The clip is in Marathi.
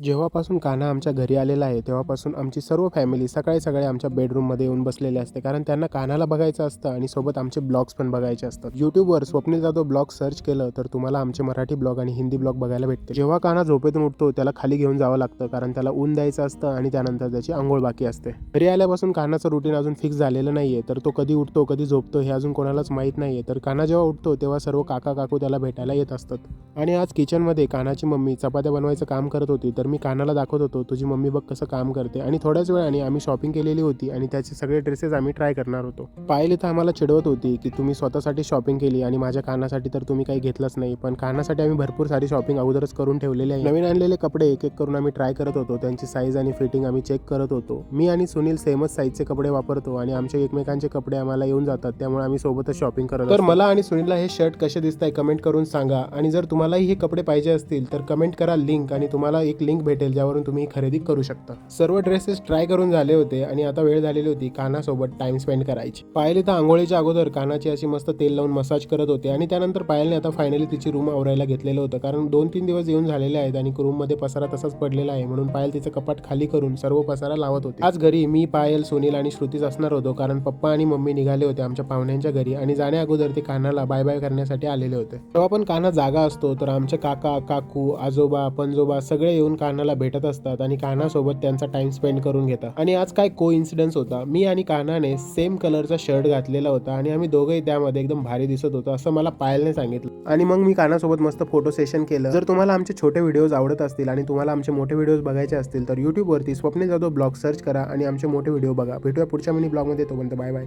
जेव्हापासून कान्हा आमच्या घरी आलेला आहे तेव्हापासून आमची सर्व फॅमिली सकाळी सकाळी आमच्या बेडरूममध्ये येऊन बसलेले असते. कारण त्यांना कान्हाला बघायचं असतं आणि सोबत आमचे ब्लॉग्स पण बघायचे असतात. यूट्यूबवर स्वप्नील जाधव ब्लॉग सर्च केलं तर तुम्हाला आमचे मराठी ब्लॉग आणि हिंदी ब्लॉग बघायला भेटते जेव्हा कान्हा झोपेतून उठतो त्याला खाली घेऊन जावं लागतं कारण त्याला ऊन द्यायचं असतं आणि त्यानंतर त्याची आंघोळ बाकी असते. घरी आल्यापासून कान्हाचं रुटीन अजून फिक्स झालेलं नाहीये तर तो कधी उठतो कधी झोपतो हे अजून कोणालाच माहीत नाहीये. तर कान्हा जेव्हा उठतो तेव्हा सर्व काका काकू त्याला भेटायला येत असतात. आणि आज किचनमध्ये कान्हाची मम्मी चपात्या बनवायचं काम करत होती तर मी कानाला दाखवत होतो तुझी मम्मी बघ कसं काम करते. आणि थोड्याच वेळाने आम्ही शॉपिंग केलेली होती आणि त्याचे सगळे ड्रेसेस आम्ही ट्राय करणार होतो. पायल तर आम्हाला चिडवत होती की तुम्ही स्वतःसाठी शॉपिंग केली आणि माझ्या कानासाठी तर तुम्ही काही घेतलंच नाही. पण कानासाठी आम्ही भरपूर सारी शॉपिंग अगोदरच करून ठेवलेली आहे. नवीन आणलेले कपडे एक एक करून आम्ही ट्राय करत होतो. त्यांची साईज आणि फिटिंग आम्ही चेक करत होतो. मी आणि सुनील सेमच साईजचे कपडे वापरतो आणि आमचे एकमेकांचे कपडे आम्हाला येऊन जातात. त्यामुळे आम्ही सोबतच शॉपिंग करत तर मला आणि सुनीलला हे शर्ट कसे दिसत आहे कमेंट करून सांगा. आणि जर तुम्हालाही हे कपडे पाहिजे असतील तर कमेंट करा लिंक आणि तुम्हाला एक लिंक भेटेल ज्यावरून तुम्ही खरेदी करू शकता. सर्व ड्रेसेस ट्राय करून झाले होते आणि आता वेळ झालेली होती कानासोबत टाइम स्पेंड करायची. पायल इथं आंघोळीच्या अगोदर कानाची अशी मस्त तेल लावून मसाज करत होते आणि त्यानंतर पायलने आता फायनली तिची रूम आवरायला घेतलेलं होतं. कारण दोन तीन दिवस येऊन झालेले आहेत आणि रूममध्ये पसारा तसाच पडलेला आहे. म्हणून पायल तिचं कपाट खाली करून सर्व पसारा लावत होते. आज घरी मी पायल सुनील आणि श्रुतीच असणार होतो कारण पप्पा आणि मम्मी निघाले होते आमच्या पाहुण्यांच्या घरी आणि जाण्या अगोदर ते कानाला बाय बाय करण्यासाठी आलेले होते. तेव्हा पण काना जागा असतो तर आमचे काका काकू आजोबा पणजोबा सगळे येऊन कानाला भेटत असतात आणि कानासोबत त्यांचा टाइम स्पेंड करून घेतात. आणि आज काय को इन्सिडन्स होता? मी आणि कानाने सेम कलरचा शर्ट घातलेला होता आणि आम्ही दोघंही त्यामध्ये एकदम भारी दिसत होतो असं मला पायलने सांगितलं. आणि मग मी कानासोबत मस्त फोटो सेशन केलं. जर तुम्हाला आमचे छोटे व्हिडिओज आवडत असतील आणि तुम्हाला आमचे मोठे व्हिडिओज बघायचे असतील तर युट्यूबवरती स्वप्ने जाधव ब्लॉग सर्च करा आणि आमचे मोठे व्हिडिओ बघा. भेटूया पुढच्या मिनी ब्लॉगमध्ये तोपर्यंत बाय बाय